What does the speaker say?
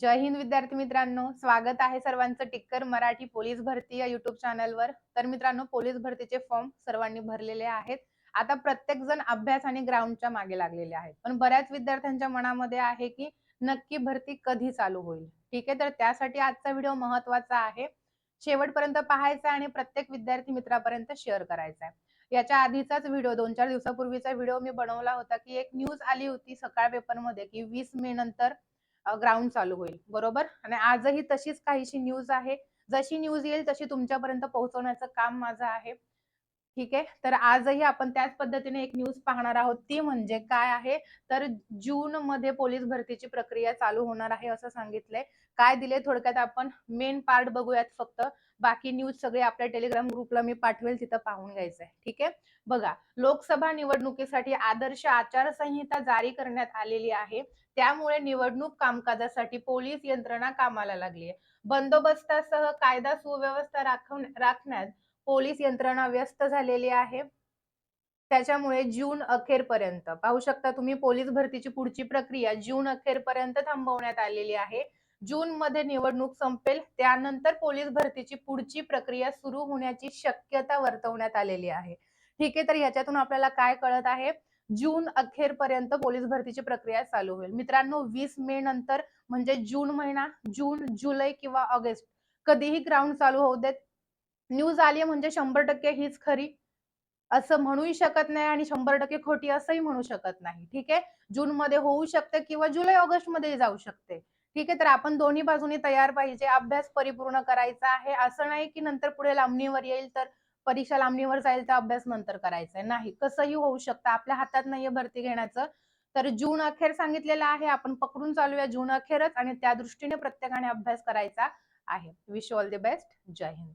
जय हिंद विद्यार्थी मित्रांनो स्वागत आहे सर्वांचं टिक्कर मराठी पोलीस भरती या युट्यूब चॅनलवर तर मित्रांनो पोलीस भरतीचे फॉर्म सर्वांनी भरलेले आहेत. आता प्रत्येक जण अभ्यास आणि ग्राउंडच्या मागे लागलेले आहेत. पण बऱ्याच विद्यार्थ्यांच्या मनामध्ये आहे की नक्की भरती कधी चालू होईल? ठीक आहे तर त्यासाठी आजचा व्हिडिओ महत्त्वाचा आहे. शेवटपर्यंत पाहायचा आणि प्रत्येक विद्यार्थी मित्रापर्यंत शेअर करायचा आहे. याच्या आधीचाच व्हिडिओ दोन चार दिवसापूर्वीचा व्हिडिओ मी बनवला होता की एक न्यूज आली होती सकाळ पेपरमध्ये की वीस मे नंतर ग्राउंड चालू होईल. बरोबर? आणि आजही तशीच काहीशी न्यूज आहे. जशी न्यूज येईल तशी तुमच्यापर्यंत पोहोचवण्याचं काम माझं आहे. ठीक आहे? तर आजही आपण त्याच पद्धतीने एक न्यूज पाहणार आहोत. ती म्हणजे काय आहे? तर जून मध्ये पोलीस भरतीची प्रक्रिया चालू होणार आहे असं सांगितलंय. काय दिले थोडक्यात आपण मेन पार्ट बघूयात फक्त. बाकी न्यूज सगळे आपल्या टेलिग्राम ग्रुपला मी पाठवेल तिथं पाहून घ्यायचंय. ठीक आहे? बघा लोकसभा निवडणुकीसाठी आदर्श आचारसंहिता जारी करण्यात आलेली आहे. त्यामुळे निवडणूक कामकाजासाठी पोलीस यंत्रणा कामाला लागली आहे बंदोबस्तासह कायदा सुव्यवस्था राखण्यात पोलीस यंत्रणा व्यस्त झालेली आहे. त्याच्यामुळे जून अखेरपर्यंत पाहू शकता तुम्ही पोलीस भरतीची पुढची प्रक्रिया जून अखेरपर्यंत थांबवण्यात आलेली आहे. जून मध्ये निवडणूक संपेल त्यानंतर पोलीस भरतीची पुढची प्रक्रिया सुरू होण्याची शक्यता वर्तवण्यात आलेली आहे. ठीक आहे तर याच्यातून आपल्याला काय कळत आहे? जून अखेरपर्यंत पोलीस भरतीची प्रक्रिया चालू होईल. मित्रांनो वीस मे नंतर म्हणजे जून महिना जून जुलै किंवा ऑगस्ट कधीही ग्राउंड चालू होऊ देत न्यूज आली म्हणजे शंभर टक्के हीच खरी. असं म्हणूही शकत नाही आणि शंभर टक्के खोटी असंही म्हणू शकत नाही. ठीक आहे? जून मध्ये होऊ शकते किंवा जुलै ऑगस्टमध्ये जाऊ शकते. ठीक आहे? तर आपण दोन्ही बाजूनी तयार पाहिजे. अभ्यास परिपूर्ण करायचा आहे. असं नाही की नंतर पुढे लांबणीवर येईल तर परीक्षा लांबणीवर जाईल तर अभ्यास नंतर करायचा नाही. कसंही होऊ शकतं. आपल्या हातात नाहीये भरती घेण्याचं. तर जून अखेर सांगितलेलं आहे. आपण पकडून चालूया जून अखेरच आणि त्या दृष्टीने प्रत्येकाने अभ्यास करायचा आहे. विश ऑल द बेस्ट जय हिंद.